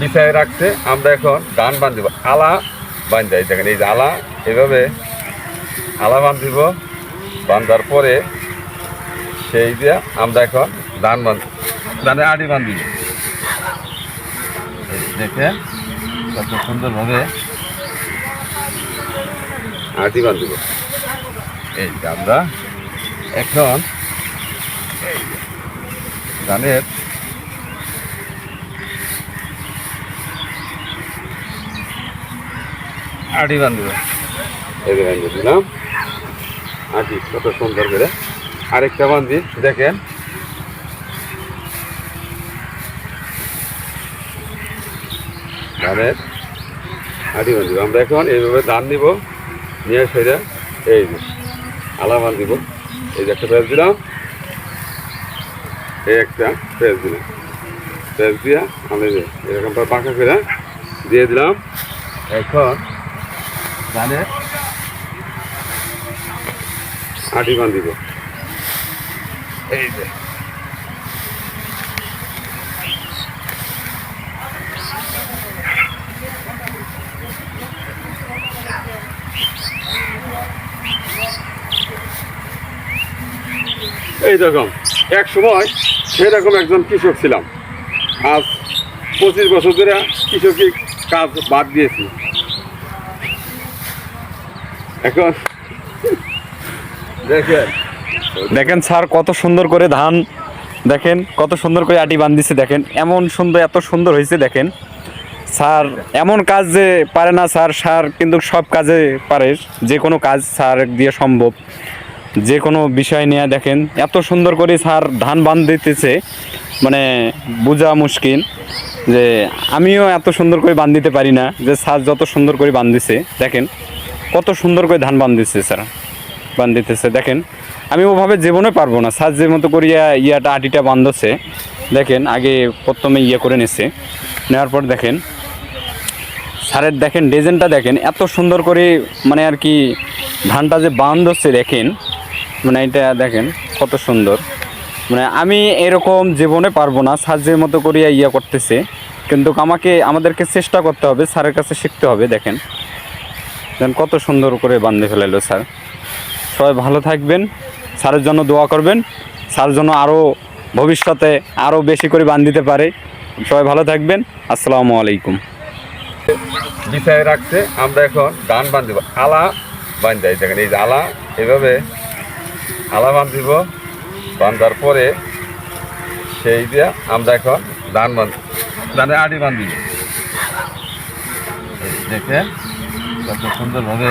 বিছায় রাখছে, আমরা এখন ধান বান্ধিব আলা বান্ধা এই দেখেন এই যে আলা, এভাবে আলা বান্ধিব বান্ধার পরে সেই দিয়ে আমরা এখন ধান বান্ধ ধানে আড়ি বান্ধিব এই দেখে কত সুন্দরভাবে আটি বান্ধিব এই আমরা এখন ধানের আটি বান্ধিব। এই যে বান্ধি দিলাম আটি কত সুন্দর করে। আরেকটা বান্ধি দেখেন। ধানের আটি বান্ধিব, আমরা এখন এইভাবে ধান নিব নিয়ে সেটা এই যে আলা বান্ধিব এই যে একটা পেঁয়াজ দিলাম। এই একটা পেঁয়াজ দিলাম। পেঁয়াজ দিয়া আমি যে এরকম করে করে দিয়ে দিলাম। এখন আটি এই যে। এক সময় সেরকম একজন কৃষক ছিলাম। আজ পঁচিশ বছর ধরে কৃষকি কাজ বাদ দিয়েছি। এখন দেখেন। দেখেন স্যার, কত সুন্দর করে ধান, দেখেন, কত সুন্দর করে আটি বান্ধিছে দেখেন, এমন সুন্দর, এত সুন্দর হয়েছে, দেখেন। স্যার, এমন কাজ যে পারে না স্যার স্যার কিন্তু সব কাজে পারে। যে কোনো কাজ স্যার দিয়ে সম্ভব। যে কোনো বিষয় নিয়ে দেখেন, এত সুন্দর করে স্যার ধান বান্ধ দিতেছে মানে বোঝা মুশকিল যে আমিও এত সুন্দর করে বান্ধ দিতে পারি না, যে স্যার যত সুন্দর করে বান্ধিছে দেখেন। কত সুন্দর করে ধান বান্ধিছে স্যার। বান্ধিতেছে দেখেন। আমি ওভাবে জীবনে পারব না। সাজ যে মতো করিয়া ইয়াটা, আটিটা বান্ধছে দেখেন, আগে প্রথমে ইয়ে করে নিছে। নেওয়ার পর দেখেন, সারের দেখেন, ডিজাইনটা দেখেন, এত সুন্দর করে মানে আর কি, ধানটা যে বান্ধছে দেখেন মানে এটা দেখেন, কত সুন্দর। মানে আমি এরকম জীবনে পারব না। সাজের মতো করিয়া ইয়ে করতেছে, কিন্তু আমাকে, আমাদেরকে চেষ্টা করতে হবে স্যারের কাছে শিখতে হবে, দেখেন। দেখেন কত সুন্দর করে বান্ধে ফেলাইলো, স্যার। সবাই ভালো থাকবেন, স্যারের জন্য দোয়া করবেন, স্যার জন্য আরও ভবিষ্যতে আরও বেশি করে বান দিতে পারে। সবাই ভালো থাকবেন, আসসালামু আলাইকুম। বিছায় রাখছে, আমরা এখন ধান বান্ধিব আলা বান্ধা এই দেখেন, এই যে আলা, এভাবে আলা বান্ধিব বান্ধার পরে সেই দিয়ে আমরা এখন ধান বান্ধ ধানে আড়ি বান্ধিব দেখেন সুন্দরভাবে